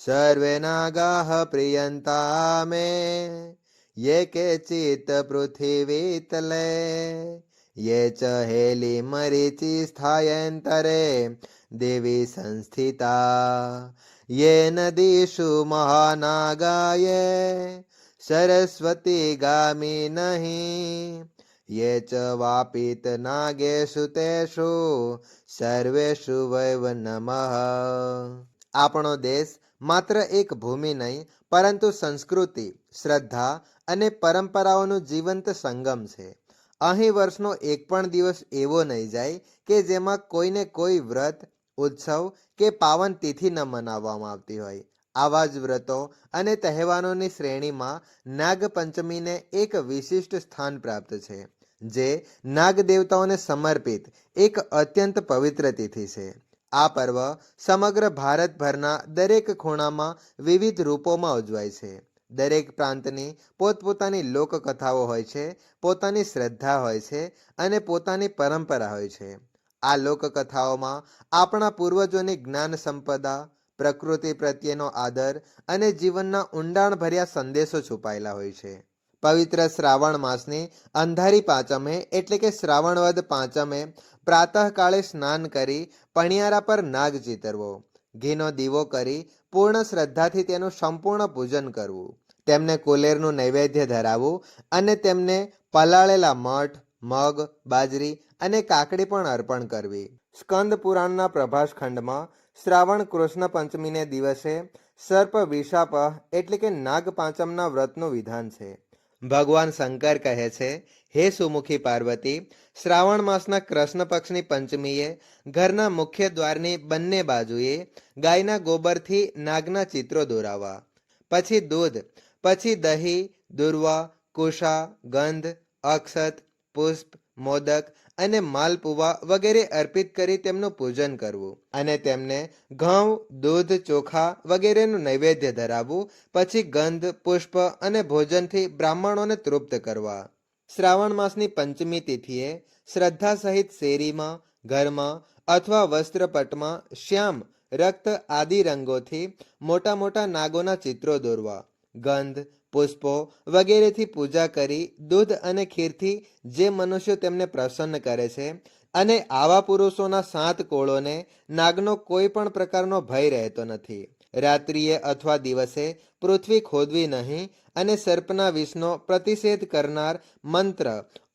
સર્વે નાગાહ પ્રિયંતા મે યે केचित् પૃથિવીતલે યે ચ હેલી स्थायन्तरे દેવી સંસ્થિતા યે નદીષુ મહાનાગાય સરસ્વતી ગામી નહીં યે ચ વાપિત નાગેષુ તેષુ સર્વેષુ વૈવ નમઃ આપણો દેશ માત્ર એક ભૂમિ નહીં, પરંતુ સંસ્કૃતિ, શ્રદ્ધા અને પરંપરાઓનું જીવંત સંગમ છે. અહીં વર્ષનો એક પણ દિવસ એવો નહીં જાય કે જેમાં કોઈને કોઈ વ્રત, ઉત્સવ કે પાવન તિથિ ન મનાવવામાં આવતી હોય. આવા જ વ્રતો અને તહેવારોની શ્રેણીમાં નાગપંચમીને એક વિશિષ્ટ સ્થાન પ્રાપ્ત છે, જે નાગ દેવતાઓને સમર્પિત એક અત્યંત પવિત્ર તિથિ છે. આ પર્વ સમગ્ર ભારતભરના દરેક ખૂણામાં વિવિધ રૂપોમાં ઉજવાય છે. દરેક પ્રાંતની પોતપોતાની લોકકથાઓ હોય છે, પોતાની શ્રદ્ધા હોય છે અને પોતાની પરંપરા હોય છે. આ લોકકથાઓમાં આપણા પૂર્વજોની જ્ઞાન સંપદા, પ્રકૃતિ પ્રત્યેનો આદર અને જીવનના ઊંડાણભર્યા સંદેશો છુપાયેલા હોય છે. પવિત્ર શ્રાવણ માસની અંધારી પાંચમે એટલે કે શ્રાવણવદ પાંચમે પ્રાતઃકાળે સ્નાન કરી પણિયારા પર નાગ ચિતરવો ઘીનો દીવો કરી પૂર્ણ શ્રદ્ધાથી તેનું સંપૂર્ણ પૂજન કરવું. તેમને કુલેરનું નૈવેદ્ય ધરાવવું અને તેમને પલાળેલા મઠ, મગ, બાજરી અને કાકડી પણ અર્પણ કરવી. સ્કંદ પુરાણના પ્રભાસ ખંડમાં શ્રાવણ કૃષ્ણ પંચમીને દિવસે સર્પ વિષાપ એટલે કે નાગ પાંચમના વ્રતનું વિધાન છે. ભગવાન શંકર કહે છે, હે સુમુખી પાર્વતી, શ્રાવણ માસના કૃષ્ણ પક્ષની પંચમીએ ઘરના મુખ્ય દ્વારની બંને બાજુએ ગાયના ગોબરથી નાગના ચિત્રો દોરાવવા પછી દૂધ, પછી દહીં, દુર્વા, કુશા, ગંધ, અક્ષત, પુષ્પ મોદક અને માલપુવા વગેરે અર્પિત કરી તેમનું પૂજન કરવું અને તેમને ઘઉં, દૂધ, ચોખા વગેરેનું નૈવેદ્ય ધરાવવું, પછી ગંધ, પુષ્પ અને ભોજનથી બ્રાહ્મણોને તૃપ્ત કરવા. શ્રાવણ માસની પંચમી તિથિએ શ્રદ્ધા સહિત શેરીમાં, ઘરમાં અથવા વસ્ત્રપટમાં શ્યામ, રક્ત આદિ રંગોથી મોટા મોટા નાગોના ચિત્રો દોરવા. ગંધ પુષ્પો વગેરેથી પૂજા કરી, દૂધ અને ખીરથી જે મનુષ્યો તેમને પ્રસન્ન કરે છે અને આવા પુરુષોના સાત કોળોને નાગનો કોઈ પણ પ્રકારનો ભય રહેતો નથી. રાત્રિએ અથવા દિવસે પૃથ્વી ખોદવી નહીં અને સર્પના વિષનો પ્રતિષેધ કરનાર મંત્ર,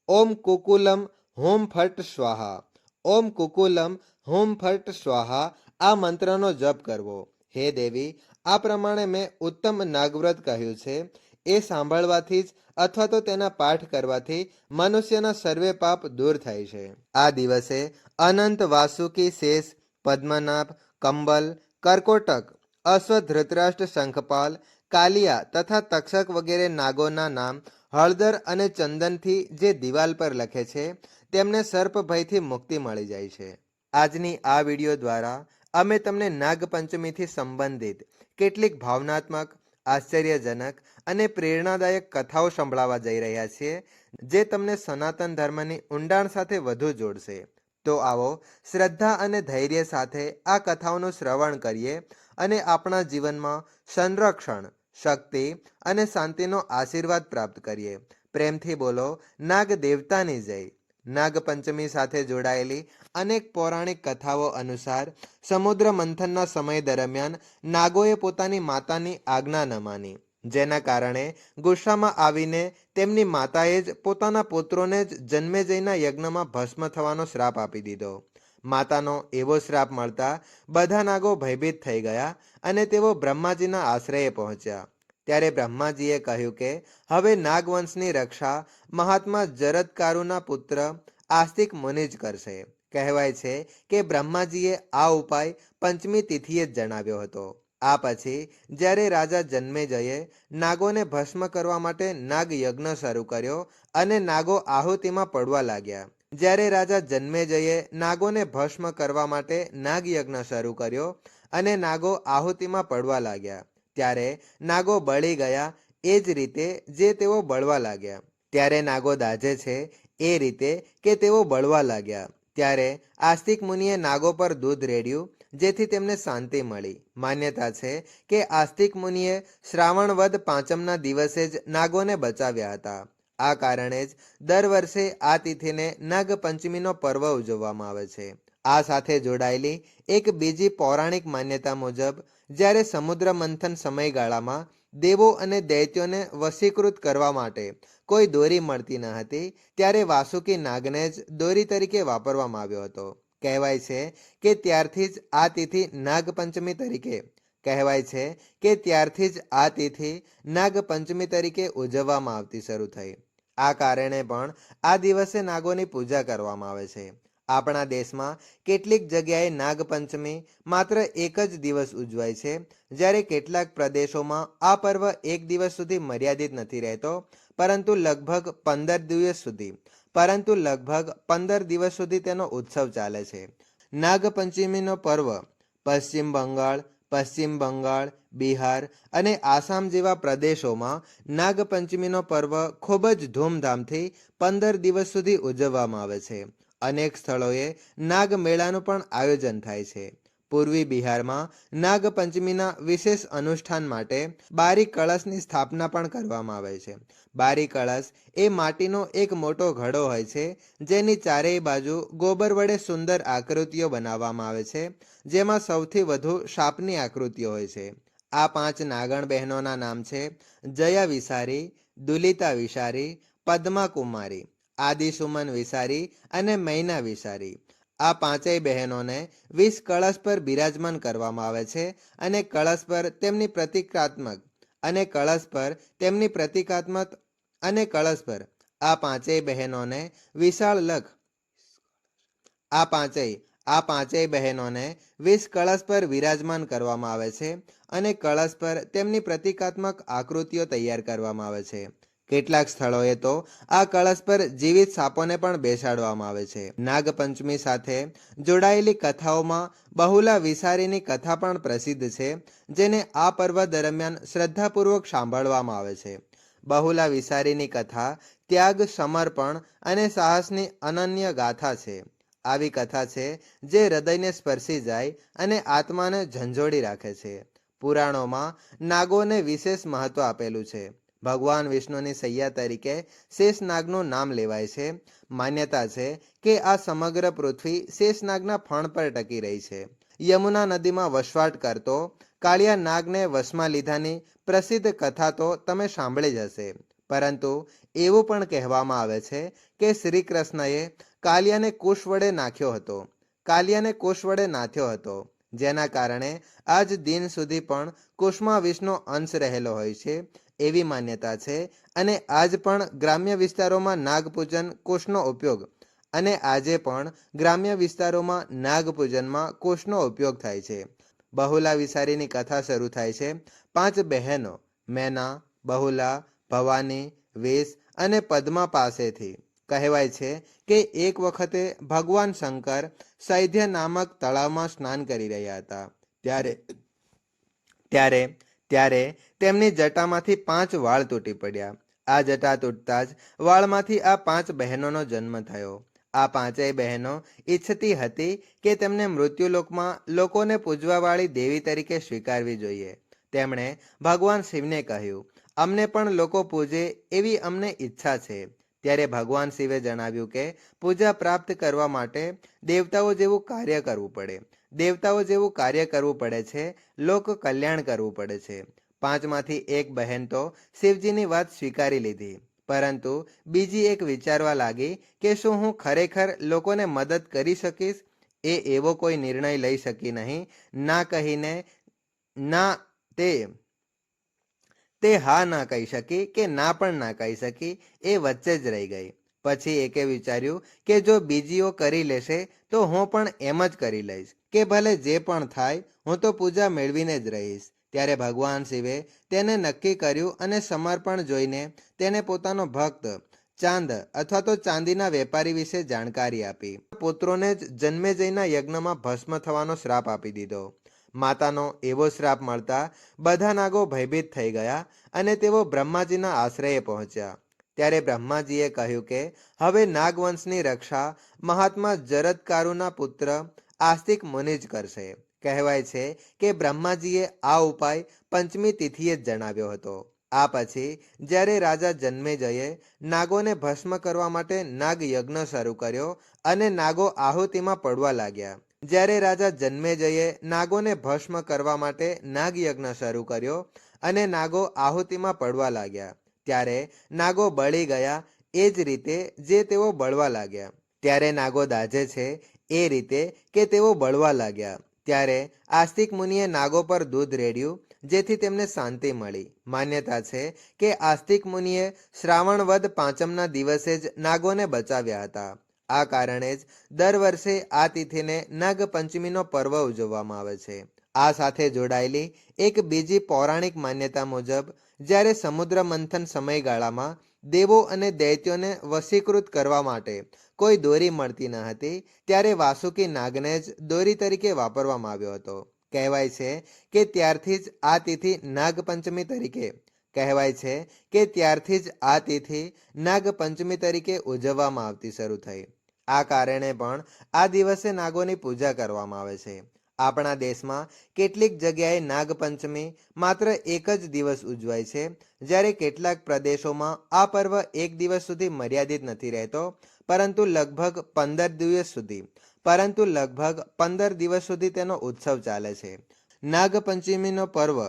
ઓમ કુકુલમ હોમ ફટ સ્વાહા, ઓમ કુકુલમ હોમ ફટ સ્વાહા આ મંત્રનો જપ કરવો. હે દેવી, આ પ્રમાણે મેં ઉત્તમ નાગવ્રત કહ્યું છે એ સાંભળવાથી જ અથવા તો તેના પાઠ કરવાથી મનુષ્યના સર્વે પાપ દૂર થાય છે. આ દિવસે અનંત વાસુકી શેષ, પદ્મનાભ, કંબલ, કરકોટક અશ્વ ધૃતરાષ્ટ્ર શંખપાલ, કાલિયા તથા તક્ષક વગેરે નાગોના નામ હળદર અને ચંદનથી જે દિવાલ પર લખે છે, તેમને સર્પ ભયથી મુક્તિ મળી જાય છે. આજની આ વીડિયો દ્વારા અમે તમને નાગપંચમીથી સંબંધિત કેટલીક ભાવનાત્મક આશ્ચર્યજનક અને પ્રેરણાદાયક કથાઓ સંભળાવવા જઈ રહ્યા છીએ, જે તમને સનાતન ધર્મની ઊંડાણ સાથે વધુ જોડશે. તો આવો, શ્રદ્ધા અને ધૈર્ય સાથે આ કથાઓનું શ્રવણ કરીએ અને આપણા જીવનમાં સંરક્ષણ, શક્તિ અને શાંતિનો આશીર્વાદ પ્રાપ્ત કરીએ. પ્રેમથી બોલો નાગ દેવતાની જય. નાગપંચમી સાથે જોડાયેલી અનેક પૌરાણિક કથાઓ અનુસાર સમુદ્ર મંથનના સમય દરમિયાન નાગોએ પોતાની માતાની આજ્ઞા ન માની. જેના કારણે ગુસ્સામાં આવીને તેમની માતાએ જ પોતાના પુત્રોને જ જન્મેજયના યજ્ઞમાં ભસ્મ થવાનો શ્રાપ આપી દીધો. માતાનો એવો શ્રાપ મળતા બધા નાગો ભયભીત થઈ ગયા અને તેઓ બ્રહ્માજીના આશ્રયે પહોંચ્યા. ત્યારે બ્રહ્માજીએ કહ્યું કે, હવે નાગવંશની રક્ષા મહાત્મા જરદકારુના પુત્ર આસ્તિક મુનિ જ કરશે. કહેવાય છે કે બ્રહ્માજીએ આ ઉપાય પંચમી તિથિએ જ જણાવ્યો હતો. આ પછી, જ્યારે રાજા જન્મેજયે નાગોને ભસ્મ કરવા માટે નાગ યજ્ઞ શરૂ કર્યો અને નાગો આહુતિમાં પડવા લાગ્યા. જ્યારે રાજા જન્મેજયે નાગોને ભસ્મ કરવા માટે નાગ યજ્ઞ શરૂ કર્યો અને નાગો આહુતિમાં પડવા લાગ્યા. ત્યારે નાગો બળી ગયા. એ જ રીતે જે તેઓ બળવા લાગ્યા. ત્યારે નાગો દાજે છે એ રીતે કે તેઓ બળવા લાગ્યા. ત્યારે આસ્તિક મુનિએ નાગો પર દૂધ રેડ્યું, જેથી તેમને શાંતિ મળી. માન્યતા છે કે આસ્તિક મુનિએ શ્રાવણ વદ પાંચમના દિવસે જ નાગોને બચાવ્યા હતા. આ કારણે જ દર વર્ષે આ તિથિને નાગ પંચમીનો પર્વ ઉજવવામાં આવે છે. આ સાથે જોડાયેલી એક બીજી પૌરાણિક માન્યતા મુજબ, જ્યારે સમુદ્ર મંથન સમયગાળામાં દેવો અને દૈત્યોને વશીકૃત કરવા માટે કોઈ દોરી મળતી ન હતી, ત્યારે વાસુકી નાગને જ દોરી તરીકે વાપરવામાં આવ્યો હતો. કહેવાય છે કે ત્યારથી જ આ તિથિ નાગપંચમી તરીકે, કહેવાય છે કે ત્યારથી જ આ તિથિ નાગપંચમી તરીકે ઉજવવામાં આવતી શરૂ થઈ. આ કારણે પણ આ દિવસે નાગોની પૂજા કરવામાં આવે છે. આપણા દેશમાં કેટલીક જગ્યાએ નાગપંચમી માત્ર એક જ દિવસ ઉજવાય છે. જ્યારે કેટલાક પ્રદેશોમાં આ પર્વ એક દિવસ સુધી મર્યાદિત નથી રહેતો, પરંતુ લગભગ પંદર દિવસ સુધી. પરંતુ લગભગ પંદર દિવસ સુધી તેનો ઉત્સવ ચાલે છે. નાગપંચમીનો પર્વ પશ્ચિમ બંગાળ પશ્ચિમ બંગાળ, બિહાર અને આસામ જેવા પ્રદેશોમાં નાગપંચમીનો પર્વ ખૂબ જ ધૂમધામથી પંદર દિવસ સુધી ઉજવવામાં આવે છે. અનેક સ્થળોએ નાગમેળાનું પણ આયોજન થાય છે. પૂર્વી બિહારમાં નાગપંચમીના વિશેષ અનુષ્ઠાન માટે બારી કળશની સ્થાપના પણ કરવામાં આવે છે. બારી કળશ એ માટીનો એક મોટો ઘડો હોય છે, જેની ચારેય બાજુ ગોબર વડે સુંદર આકૃતિઓ બનાવવામાં આવે છે, જેમાં સૌથી વધુ સાપની આકૃતિઓ હોય છે. આ પાંચ નાગણ બહેનોના નામ છે જયા વિસારી, દુલિતા વિસારી, પદ્મા કુમારી. આદિસુમન વિસારી અને મૈના વિસારી. આ પાંચેય બહેનોને વીસ કળશ પર બિરાજમાન કરવામાં આવે છે અને કળશ પર તેમની પ્રતિકાત્મક અને કળશ પર તેમની પ્રતિકાત્મક અને કળશ પર આ પાંચેય બહેનોને વિશાળ લખ આ પાંચેય આ પાંચેય બહેનોને વીસ કળશ પર વિરાજમાન કરવામાં આવે છે અને કળશ પર તેમની પ્રતિકાત્મક આકૃતિઓ તૈયાર કરવામાં આવે છે. કેટલાક સ્થળોએ તો આ કળશ પર જીવિત સાપોને પણ બેસાડવામાં આવે છે. નાગપંચમી સાથે જોડાયેલી કથાઓમાં બહુલા વિસારીની કથા પણ પ્રસિદ્ધ છે, જેને આ પર્વ દરમિયાન શ્રદ્ધાપૂર્વક સાંભળવામાં આવે છે. બહુલા વિસારીની કથા ત્યાગ, સમર્પણ અને સાહસની અનન્ય ગાથા છે. આવી કથા છે જે હૃદયને સ્પર્શી જાય અને આત્માને ઝંઝોડી રાખે છે. પુરાણોમાં નાગોને વિશેષ મહત્વ આપેલું છે. ભગવાન વિષ્ણુની સૈયા તરીકે શેષનાગનું નામ લેવાય છે. માન્યતા છે કે આ સમગ્ર પૃથ્વી શેષનાગના ફણ પર ટકી રહી છે. યમુના નદીમાં વસવાટ કરતો કાળિયા નાગને વશમાં લીધાની પ્રસિદ્ધ કથા તો તમે સાંભળી જ હશે. પરંતુ એવું પણ કહેવામાં આવે છે કે શ્રી કૃષ્ણએ કાલિયાને કુશ વડે નાખ્યો હતો. કાલિયાને કુશ વડે નાથ્યો હતો. જેના કારણે આજ દિન સુધી પણ કુશમાં વિષ્ણુ અંશ રહેલો હોય છે. એવી માન્યતા છે અને આજ પણ ગ્રામ્ય વિસ્તારોમાં નાગપૂજન કોષનો ઉપયોગ. અને આજે પણ ગ્રામ્ય વિસ્તારોમાં નાગપૂજનમાં કોષનો ઉપયોગ થાય છે. બહુલા વિસારીની કથા શરૂ થાય છે. પાંચ બહેનો, મેના, બહુલા, ભવાની વેશ અને પદ્મા પાસેથી. કહેવાય છે કે એક વખતે ભગવાન શંકર સૈધ્ય નામક તળાવમાં સ્નાન કરી રહ્યા હતા. ત્યારે ત્યારે ત્યારે તેમની જટામાંથી પાંચ વાળ તૂટી પડ્યા. આ જટા તૂટતા જ વાળમાંથી આ પાંચ બહેનોનો જન્મ થયો. આ પાંચેય બહેનો ઈચ્છતી હતી કે તેમને મૃત્યુલોકમાં લોકોને પૂજવાવાળી દેવી તરીકે સ્વીકારવી જોઈએ. તેમણે ભગવાન શિવને કહ્યું, અમને પણ લોકો પૂજે એવી અમને ઈચ્છા છે. ત્યારે ભગવાન શિવે જણાવ્યું કે, પૂજા પ્રાપ્ત કરવા માટે દેવતાઓ જેવું કાર્ય કરવું પડે. દેવતાઓ જેવું કાર્ય કરવું પડે છે. લોક કલ્યાણ કરવું પડે છે. પાંચમાંથી એક બહેન તો શિવજીની વાત સ્વીકારી લીધી. પરંતુ બીજી એક વિચારવા લાગી કે શું હું ખરેખર લોકોને મદદ કરી શકીશ? એ એવો કોઈ નિર્ણય લઈ શકી નહીં. ના કહીને ના તે તે હા ના કહી શકી કે ના પણ ના કહી શકી એ વચ્ચે જ રહી ગઈ. પછી એકે વિચાર્યું કે જો બીજીઓ કરી લેશે તો હું પણ એમ જ કરી લઈશ કે ભલે જે પણ થાય હું તો પૂજા મેળવીને જ રહીશ. ત્યારે ભગવાન શિવે તેને નક્કી કર્યું અને સમર્પણ જોઈને તેને પોતાનો ભક્ત, ચાંદ અથવા તો ચાંદીના વેપારી વિશે જાણકારી આપી. પુત્રોને જ જન્મેજયના યજ્ઞમાં ભસ્મ થવાનો શ્રાપ આપી દીધો. માતાનો એવો શ્રાપ મળતા બધા નાગો ભયભીત થઈ ગયા અને તેઓ બ્રહ્માજીના આશ્રયે પહોંચ્યા. ત્યારે બ્રહ્માજીએ કહ્યું કે, હવે નાગવંશની રક્ષા મહાત્મા જરદકારુના પુત્ર આસ્તિક મુનિ જ કરશે. કહેવાય છે કે બ્રહ્માજીએ આ ઉપાય પંચમી તિથિએ જ જણાવ્યો હતો. આ પછી, જ્યારે રાજા જન્મેજયે નાગોને ભસ્મ કરવા માટે નાગ યજ્ઞ શરૂ કર્યો અને નાગો આહુતિમાં પડવા લાગ્યા. જ્યારે રાજા જન્મેજયે નાગોને ભસ્મ કરવા માટે નાગ યજ્ઞ શરૂ કર્યો અને નાગો આહુતિમાં પડવા લાગ્યા. ત્યારે નાગો બળી ગયા એ જ રીતે જે તેઓ બળવા લાગ્યા. ત્યારે નાગો દાજે છે એ રીતે કે તેઓ બળવા લાગ્યા. ત્યારે આસ્તિક મુનિએ નાગો પર દૂધ રેડ્યું, જેથી તેમને શાંતિ મળી. માન્યતા છે કે આસ્તિક મુનિએ શ્રાવણ વધ પાંચમના દિવસે જ નાગોને બચાવ્યા હતા. આ કારણે જ દર વર્ષે આ તિથિને નાગ પંચમીનો પર્વ ઉજવવામાં આવે છે. આ સાથે જોડાયેલી એક બીજી પૌરાણિક માન્યતા મુજબ, જ્યારે સમુદ્ર મંથન સમયગાળામાં દેવો અને દૈત્યોને વશીકૃત કરવા માટે કોઈ દોરી મળતી ન હતી, ત્યારે વાસુકી નાગને જ દોરી તરીકે વાપરવામાં આવ્યો હતો. કહેવાય છે કે ત્યારથી જ આ તિથિ નાગપંચમી તરીકે, કહેવાય છે કે ત્યારથી જ આ તિથિ નાગપંચમી તરીકે ઉજવવામાં આવતી શરૂ થઈ. આ કારણે પણ આ દિવસે નાગોની પૂજા કરવામાં આવે છે. આપણા દેશમાં કેટલીક જગ્યાએ નાગપંચમી માત્ર એક જ દિવસ ઉજવાય છે, જ્યારે કેટલાક પ્રદેશોમાં આ પર્વ એક દિવસ સુધી મર્યાદિત નથી રહેતો પરંતુ લગભગ પંદર દિવસ સુધી. પરંતુ લગભગ પંદર દિવસ સુધી તેનો ઉત્સવ ચાલે છે. નાગપંચમીનો પર્વ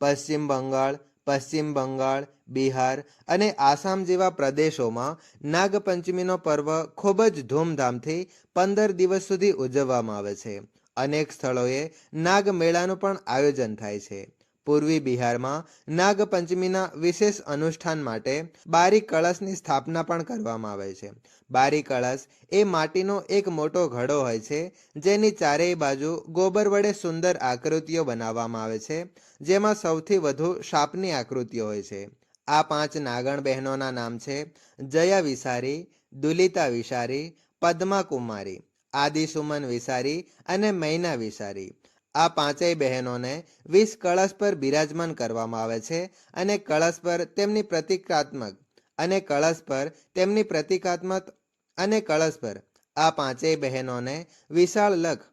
પશ્ચિમ બંગાળ પશ્ચિમ બંગાળ, બિહાર અને આસામ જેવા પ્રદેશોમાં નાગપંચમીનો પર્વ ખૂબ જ ધૂમધામથી પંદર દિવસ સુધી ઉજવવામાં આવે છે. અનેક સ્થળોએ નાગમેળાનું પણ આયોજન થાય છે. પૂર્વી બિહારમાં નાગપંચમીના વિશેષ અનુષ્ઠાન માટે બારી કળશની સ્થાપના પણ કરવામાં આવે છે. બારી કળશ એ માટીનો એક મોટો ઘડો હોય છે, જેની ચારેય બાજુ ગોબર વડે સુંદર આકૃતિઓ બનાવવામાં આવે છે, જેમાં સૌથી વધુ સાપની આકૃતિઓ હોય છે. આ પાંચ નાગણ બહેનોના નામ છે, જયા વિસારી, દુલિતા વિસારી, પદ્મા કુમારી આદિસુમન વિસારી અને મૈના વિસારી. આ પાંચેય બહેનોને વીસ કળશ પર બિરાજમાન કરવામાં આવે છે અને કળશ પર તેમની પ્રતિકાત્મક અને કળશ પર તેમની પ્રતિકાત્મક અને કળશ પર આ પાંચેય બહેનોને વિશાળ લખ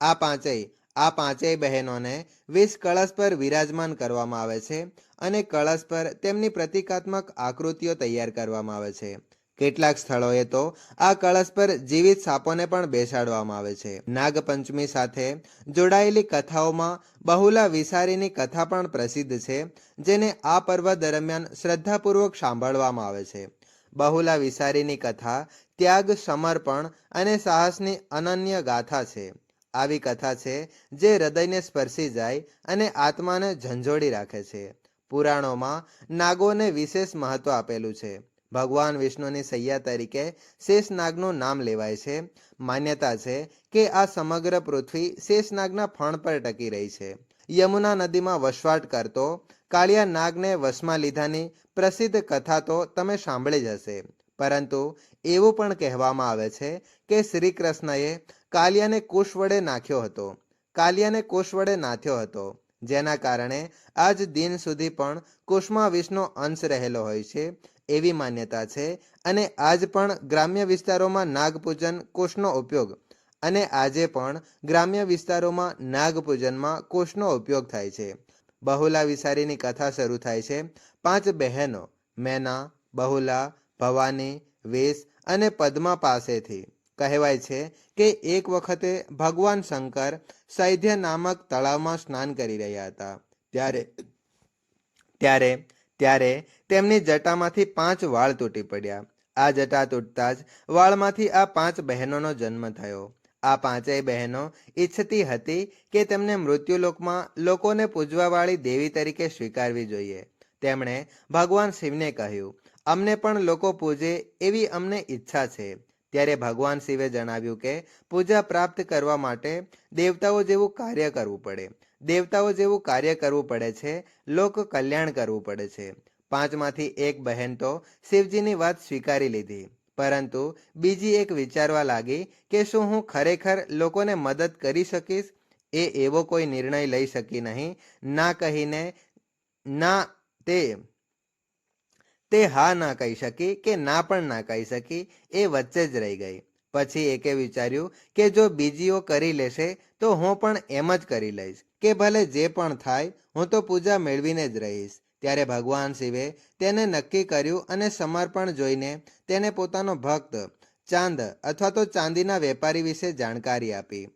આ પાંચેય આ પાંચેય બહેનોને વીસ કળશ પર વિરાજમાન કરવામાં આવે છે અને કળશ પર તેમની પ્રતિકાત્મક આકૃતિઓ તૈયાર કરવામાં આવે છે. કેટલાક સ્થળોએ તો આ કળશ પર જીવિત સાપોને પણ બેસાડવામાં આવે છે. નાગપંચમી સાથે જોડાયેલી કથાઓમાં બહુલા વિસારીની કથા પણ પ્રસિદ્ધ છે, જેને આ પર્વ દરમિયાન શ્રદ્ધાપૂર્વક સાંભળવામાં આવે છે. બહુલા વિસારીની કથા ત્યાગ, સમર્પણ અને સાહસની અનન્ય ગાથા છે. આવી કથા છે જે હૃદયને સ્પર્શી જાય અને આત્માને ઝંઝોડી રાખે છે. પુરાણોમાં નાગોને વિશેષ મહત્વ આપેલું છે. ભગવાન વિષ્ણુની સૈયા તરીકે શેષનાગનું નામ લેવાય છે. માન્યતા છે કે આ સમગ્ર પૃથ્વી શેષનાગના ફણ પર ટકી રહી છે. યમુના નદીમાં વસવાટ કરતો કાળિયા નાગને વશમાં લીધાની પ્રસિદ્ધ કથા તો તમે સાંભળી જ હશે. પરંતુ એવું પણ કહેવામાં આવે છે કે શ્રી કૃષ્ણએ કાલિયાને કુશ વડે નાખ્યો હતો. કાલિયાને કુશ વડે નાથ્યો હતો. જેના કારણે આજ દિન સુધી પણ કુશમાં વિષ્ણુ અંશ રહેલો હોય છે. એવી માન્યતા છે અને આજ પણ ગ્રામ્ય વિસ્તારોમાં નાગપૂજન કોષનો ઉપયોગ અને આજે પણ ગ્રામ્ય વિસ્તારોમાં નાગપૂજનમાં કોષનો ઉપયોગ થાય છે. બહુલા વિસારીની કથા શરૂ થાય છે. પાંચ બહેનો, મેના, બહુલા, ભવાની વેશ અને પદ્મા પાસેથી. કહેવાય છે કે એક વખતે ભગવાન શંકર સૈધ્ય નામક તળાવમાં સ્નાન કરી રહ્યા હતા. ત્યારે ત્યારે ત્યારે તેમની જટામાંથી પાંચ વાળ તૂટી પડ્યા. આ જટા તૂટતા જ વાળમાંથી આ પાંચ બહેનોનો જન્મ થયો. આ પાંચેય બહેનો ઈચ્છતી હતી કે તેમને મૃત્યુલોકમાં લોકોને પૂજવાવાળી દેવી તરીકે સ્વીકારવી જોઈએ. તેમણે ભગવાન શિવને કહ્યું, અમને પણ લોકો પૂજે એવી અમને ઈચ્છા છે. ત્યારે ભગવાન શિવે જણાવ્યું કે, પૂજા પ્રાપ્ત કરવા માટે દેવતાઓ જેવું કાર્ય કરવું પડે. દેવતાઓ જેવું કાર્ય કરવું પડે છે, લોક કલ્યાણ કરવું પડે છે. પાંચમાંથી એક બહેન તો શિવજીની વાત સ્વીકારી લીધી. પરંતુ બીજી એક વિચારવા લાગી કે શું હું ખરેખર લોકોને મદદ કરી શકીશ? એ એવો કોઈ નિર્ણય લઈ શકી નહીં. ના કહીને, ના તે તે હા ના કહી શકી કે ના પણ ના કહી શકી એ વચ્ચે જ રહી ગઈ. પછી એકે વિચાર્યું કે જો બીજીઓ કરી લેશે તો હું પણ એમ જ કરી લઈશ કે ભલે જે પણ થાય હું તો પૂજા મેળવીને જ રહીશ. ત્યારે ભગવાન શિવે તેને નક્કી કર્યું અને સમર્પણ જોઈને તેને પોતાનો ભક્ત, ચાંદ અથવા તો ચાંદીના વેપારી વિશે જાણકારી આપી.